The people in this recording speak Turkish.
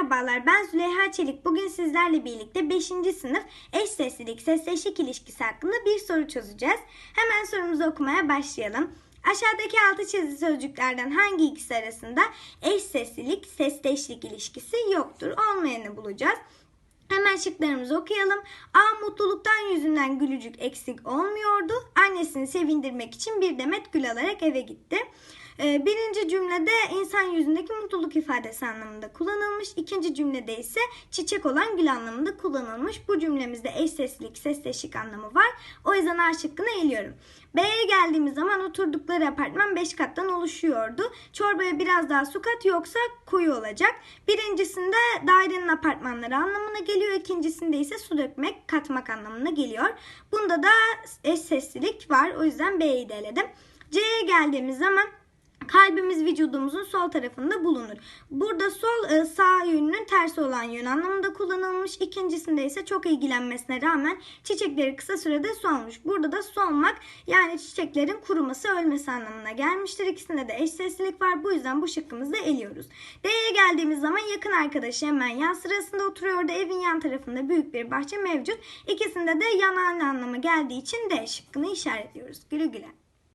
Merhabalar ben Züleyha Çelik. Bugün sizlerle birlikte 5. sınıf eş seslilik sesleşik ilişkisi hakkında bir soru çözeceğiz. Hemen sorumuzu okumaya başlayalım. Aşağıdaki altı çizili sözcüklerden hangi ikisi arasında eş seslilik sesleşlik ilişkisi yoktur? Olmayanı bulacağız. Hemen şıklarımızı okuyalım. A. Mutluluktan yüzünden gülücük eksik olmuyordu. Annesini sevindirmek için bir demet gül alarak eve gitti. Ee, Birinci cümlede insan yüzündeki mutluluk ifadesi anlamında kullanılmış. İkinci cümlede ise çiçek olan gül anlamında kullanılmış. Bu cümlemizde eş seslilik, sesleşik anlamı var. O yüzden A şıkkını eliyorum. B'ye geldiğimiz zaman oturdukları apartman 5 kattan oluşuyordu. Çorbaya biraz daha su kat yoksa koyu olacak. Birincisinde dairenin apartmanları anlamına geliyor. İkincisinde ise su dökmek, katmak anlamına geliyor. Bunda da eş seslilik var. O yüzden B'yi de eledim. C'ye geldiğimiz zaman Kalbimiz vücudumuzun sol tarafında bulunur. Burada sol e, sağ yönünün tersi olan yön anlamında kullanılmış. İkincisinde ise çok ilgilenmesine rağmen çiçekleri kısa sürede solmuş. Burada da solmak yani çiçeklerin kuruması, ölmesi anlamına gelmiştir. İkisinde de eş seslilik var. Bu yüzden bu şıkkımızı da eliyoruz. D'ye geldiğimiz zaman yakın arkadaşı hemen yan sırasında oturuyordu. Evin yan tarafında büyük bir bahçe mevcut. İkisinde de yanan anlamı geldiği için D şıkkını işaretliyoruz. Güle güle.